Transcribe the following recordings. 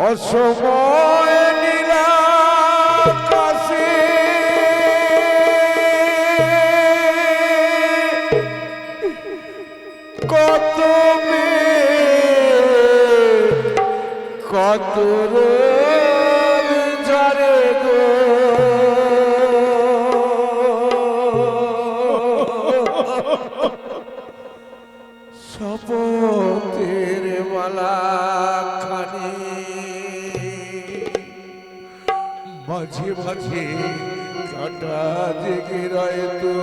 অসময় মাঝে কাটা জেগে রয় তো।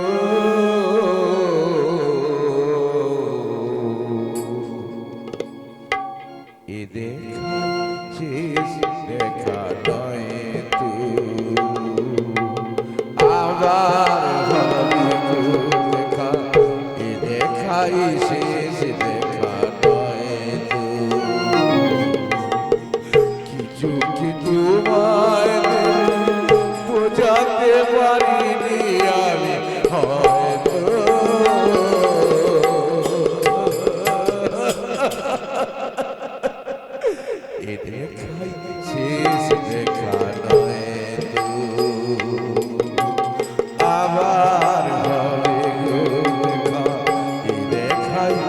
ভাই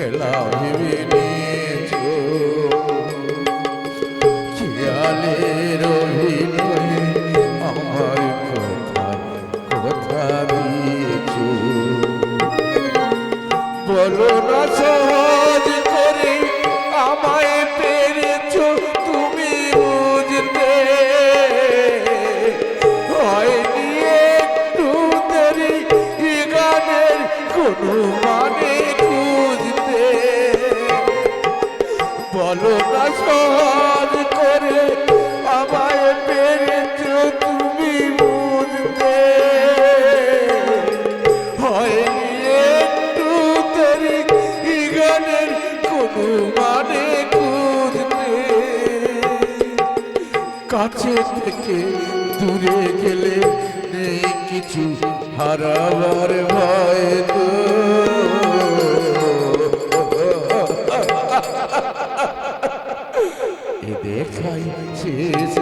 খেলা হারাবার ভয় তো। এ দেখাই শেষ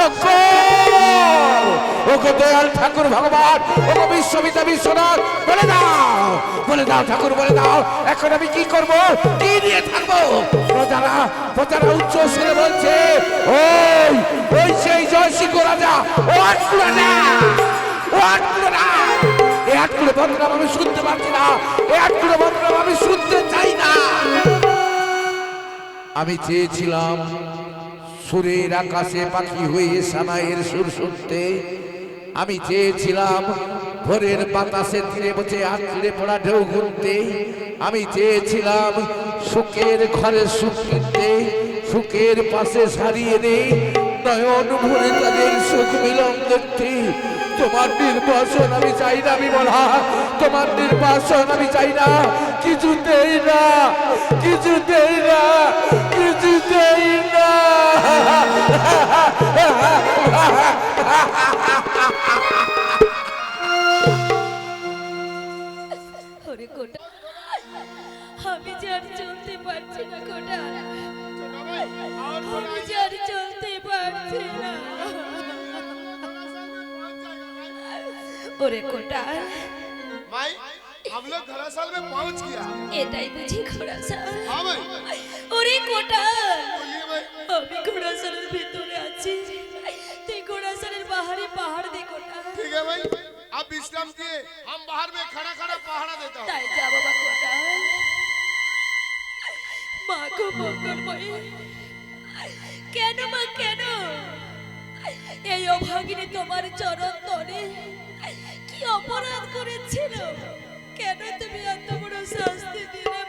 শঙ্কর ওগো দয়াল ঠাকুর ভগবান, ওগো বিশ্ববিদ্যা বিশ্বনাথ, বলে দাও বলে দাও ঠাকুর, বলে দাও, এখন আমি কি করব? কি নিয়ে থাকব? প্রজারা প্রজারা উচ্চ সুরে বলছে, ওই ওই সেই জয় সিংহ রাজা, ও আটকুড়া না ও না এ আমি শুনতে পারছি না, এ আটকুড়ে বদনাম আমি শুনতে চাই না। আমি চেয়েছিলাম সুরের আকাশে পাখি হয়ে সানাইয়ের সুর শুনতে আমি চেয়েছিলাম, ভোরের বাতাসে ধীরে বসে আঁকড়ে পড়া ঢেউ ঘুরতে আমি চেয়েছিলাম সুখের ঘরে সুখ কিনতে, সুখের পাশে সারিয়ে নেই নয়ন ভরে তাদের সুখ মিলন দেখতে। তোমার নির্বাসন আমি চাই না আমি বলা তোমার নির্বাসন আমি চাই না, কিছুতেই না কিছুতেই না কিছুতেই না। আমি যে আর চলতে পারছি না কোটা আমি যে আর চলতে পারছি না ওরে কোটা माई हम लोग धरासाल में पहुंच गया এটাই বুঝি ঘোড়াশাল हाँ भाई ওরে কোটা बोलिए भाई আমি ঘোড়াশালের ভিতরে আছি তুই ঘোড়াশালের বাহারে পাহাড় দে কোটা ठीक है भाई आप विश्राम किए हम बाहर में खड़ा खड़ा पहाड़ा देता हूँ তাই যা বাবা কোটা মা গো মঙ্গলময়ী কেন মা কেন এই অভাগিনী তোমার চরণ তলে কি অপরাধ করেছিল কেন তুমি এত বড় শাস্তি দিলে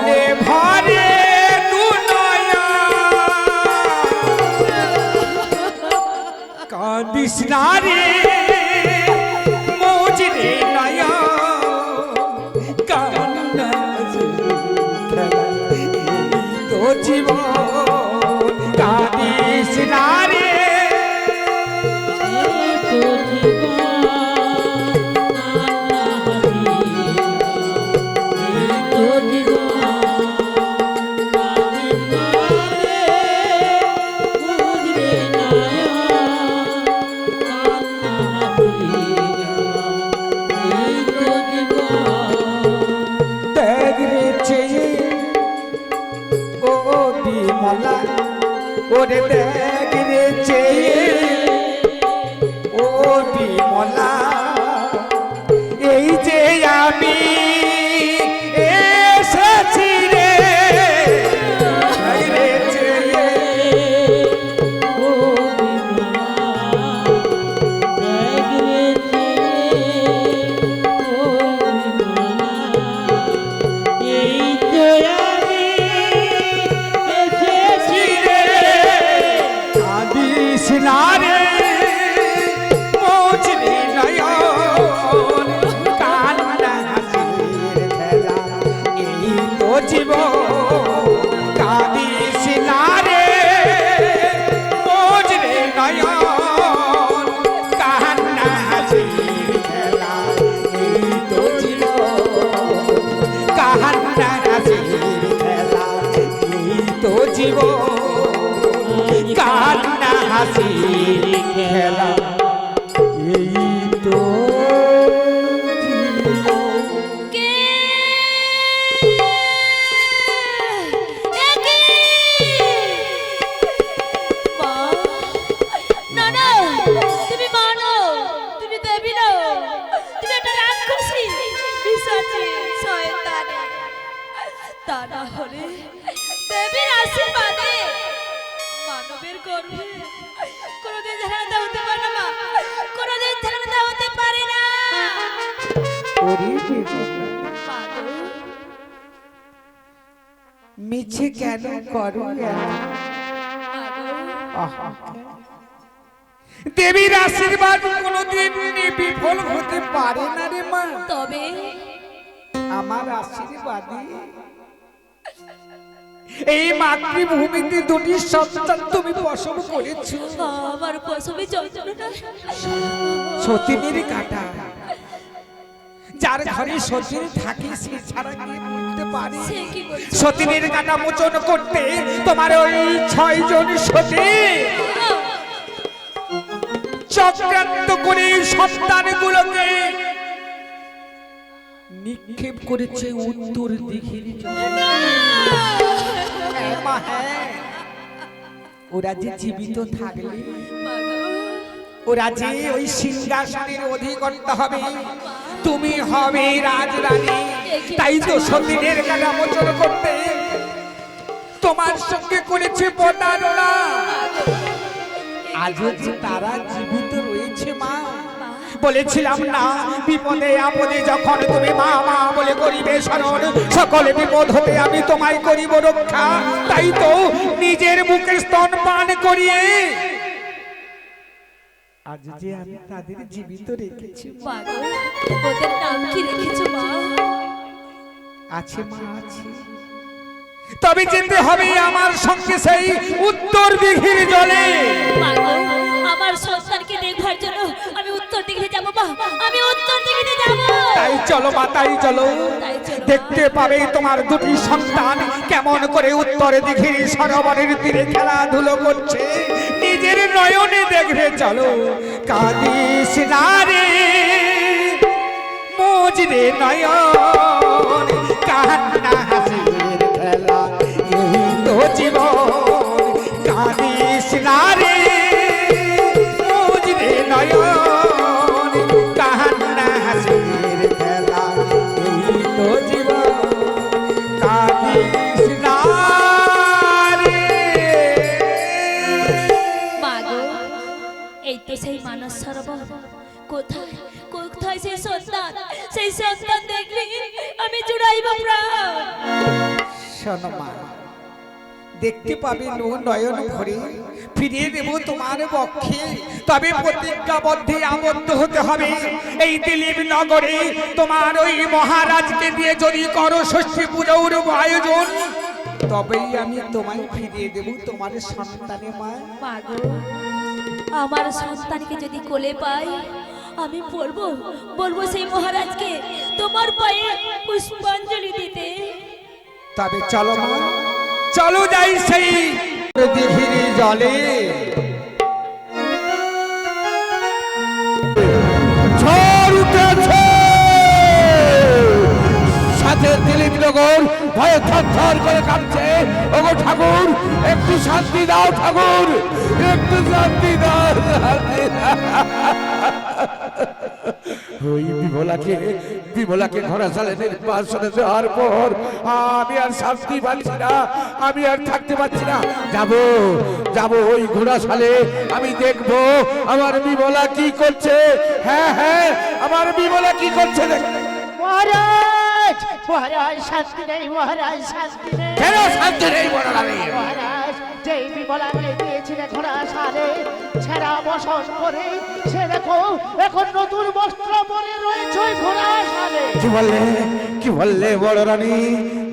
জলে ভরে দুনয়া। কাঁদিস না রে মৌজরে নয়া। কান্না তো জীবন বিমলা ওরে ত্যাগরে চেয়ে ও বিমলা তা না হলে দেবীর আশীর্বাদে মানবের গর্ভে কোনোদিন ধারণা হতে পারে না কোনোদিন ধারণা হতে পারে না। মিছে কেন করো দেবীর আশীর্বাদ কোনোদিন বিফল হতে পারে না রে মা। তবে আমার আশীর্বাদে এই মাতৃভূমিতে দুটি সন্তান তুমি প্রসব করেছ আমার প্রসবে যন্ত্রণা সতীনের কাটা যার ঘরে সতীন থাকে সে ছাড়া কে বুঝতে পারে সতীনের কাটা মোচন করতে তোমার ওই ছয় জন সতী চক্রান্ত করে সন্তানগুলোকে নিক্ষেপ করেছে উত্তর দিঘির হ্যাঁ। ওরা যে জীবিত থাকলে, ওরা যে ওই সিংহাসনের অধিকর্তা হবে, তুমি হবে রাজরানী তাই তো সতীনের মোচন করতে তোমার সঙ্গে করেছে প্রতারণা আজও যে তারা জীবিত রয়েছে, মা বলেছিলাম না বিপদে আপদে যখন তুমি মা মা বলে করিবে স্মরণ সকলে বিপদ হতে আমি তোমায় করিব রক্ষা। তাই তো নিজের মুখে স্তন পান করিয়ে আজ যে আমি তাদের জীবিত রেখেছি ওদের নাম কি রেখেছো মা? আছে মা আছে। তবে যেতে হবে আমার সঙ্গে সেই উত্তর দিঘির জলে। আমার সন্তানকে দেখবার জন্য আমি উত্তর দিকে যাব আমি উত্তর যাব। তাই চলো মা তাই চলো। দেখতে পাবে তোমার দুটি সন্তান কেমন করে উত্তর দিঘির সরোবরের তীরে খেলাধুলো করছে। নিজের নয়নে দেখবে চলো। কাঁদিস না রে মুজরে নয়ন। সেই সন্তান দেখলে আমি জুড়াইব প্রাণ। শোনো মা দেখতে পাবে নয়ন ভরে ফিরিয়ে দেব তোমার পক্ষে। তবে প্রতিজ্ঞাবদ্ধে আবদ্ধ হতে হবে। এই দিলীপ নগরে তোমার ওই মহারাজকে দিয়ে যদি করো ষষ্ঠী পুজোর আয়োজন তবেই আমি তোমায় ফিরিয়ে দেব তোমার সন্তানে মা। মা আমার সন্তানকে যদি কোলে পাই আমি বলব বলব সেই মহারাজকে তোমার পায়ে পুষ্পাঞ্জলি দিতে। তবে চলো মা চলো যাই সেই দিঘির জলে। সাথে দিলীপ নগর। ভয়ে থর করে কাঁপছে ওগো ঠাকুর, একটু শান্তি দাও ঠাকুর। একটু শান্তি দাও। পর আমি আর না। আমি আর থাকতে পারছি না। যাব যাব ওই ঘোড়া সালে আমি দেখব আমার বিমলা কি করছে। হ্যাঁ হ্যাঁ আমার বিমলা কি করছে দেখ। মহারাজ মহারাজ শাস্তি নেই মহারাজ শাস্তি নেই। কেন শান্তি নেই বড় রানী? মহারাজ যেই বিমলাকে দিয়েছিলে ঘোড়া সালে ছেঁড়া বসন করে সে দেখো এখন নতুন বস্ত্র পরে রয়েছে ঘোড়া কি বললে? কি বললে বড় রানী?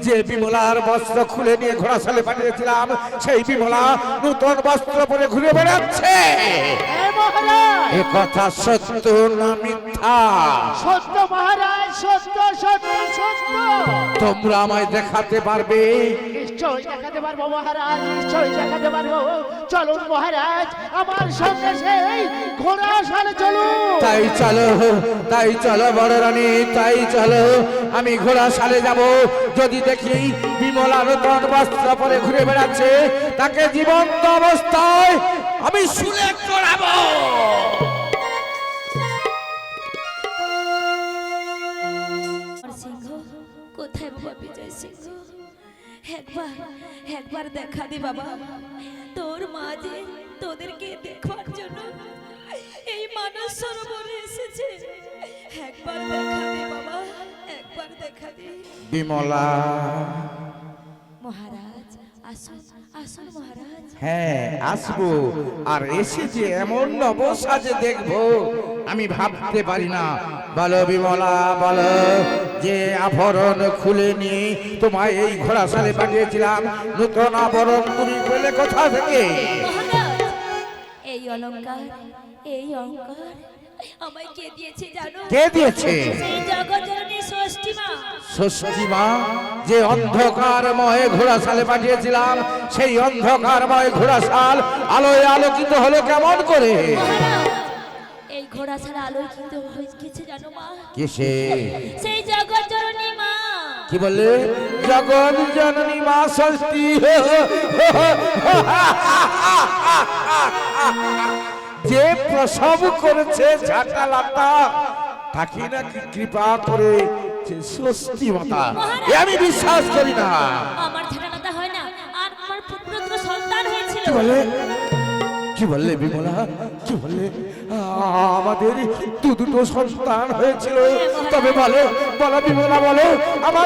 যে বিমলার বস্ত্র খুলে নিয়ে ঘোড়া সালে পাঠিয়েছিলাম সেই বিমলা নতুন বস্ত্র পরে ঘুরে বেড়াচ্ছে। মহারাজ। এ কথা সত্য না মিথ্যা? সত্য মহারাজ সত্য সত্য সত্য। তোমরা আমায় দেখাতে পারবে? নিশ্চয় দেখাতে পারব মহারাজ নিশ্চয় দেখাতে পারব। চলুন মহারাজ আমার সঙ্গে সেই ঘোড়া সালে চলুন। তাই চলো তাই চলো বড় রানী তাই চলো। আমি ঘোড়া সালে যাব। যদি দেখি বিমলা নতুন বস্ত্র পরে ঘুরে বেড়াচ্ছে তাকে জীবন্ত অবস্থায় আমি শুলে চড়াবো। কোথায় বাবা বিজয় সিংহ? একবার একবার দেখা দে বাবা। তোর মা যে তোদেরকে দেখবার জন্য এই মানস সরোবরে এসেছে। একবার দেখা দে বাবা একবার দেখা দে। বিমলা। মহারাজ আসুন। হ্যাঁ আসব। আর এসে যে এমন অবসাজে দেখব আমি ভাবতে পারি না। বলো বিমলা বলো যে আভরণ খুলে নিয়ে তোমায় এই ঘোড়া সালে পাঠিয়েছিলাম। নতুন আভরণ তুমি পেলে কোথা থেকে? এই অলংকার এই অলংকার আমায় কে দিয়েছে জানো? কে দিয়েছে? সেই জগৎজননী ষষ্ঠী মা। ষষ্ঠী মা যে অন্ধকারময় ঘোড়া সালে পাঠিয়েছিলাম সেই অন্ধকারময় ঘোড়া সাল আলোয় আলোকিত হলো কেমন করে? এই ঘোড়া ছাড়া আলোয় কিন্তু হয়ে গেছে জানো মা? কিসে? সেই জগৎজননী কি বললে? জগৎ জননী মা ষষ্ঠী। যে প্রসব করেছে ঝাঁটা লাতা তাকে নাকি কৃপা করে যে ষষ্ঠী মাতা এ আমি বিশ্বাস করি না। আমার হয় না আর আমার পুত্র সন্তান হয়েছিল। কি বলে? কি বললে বিমলা? কি বললে আমাদের দু দুটো সন্তান হয়েছিল। তবে বলো বলো বিমলা বলো আমার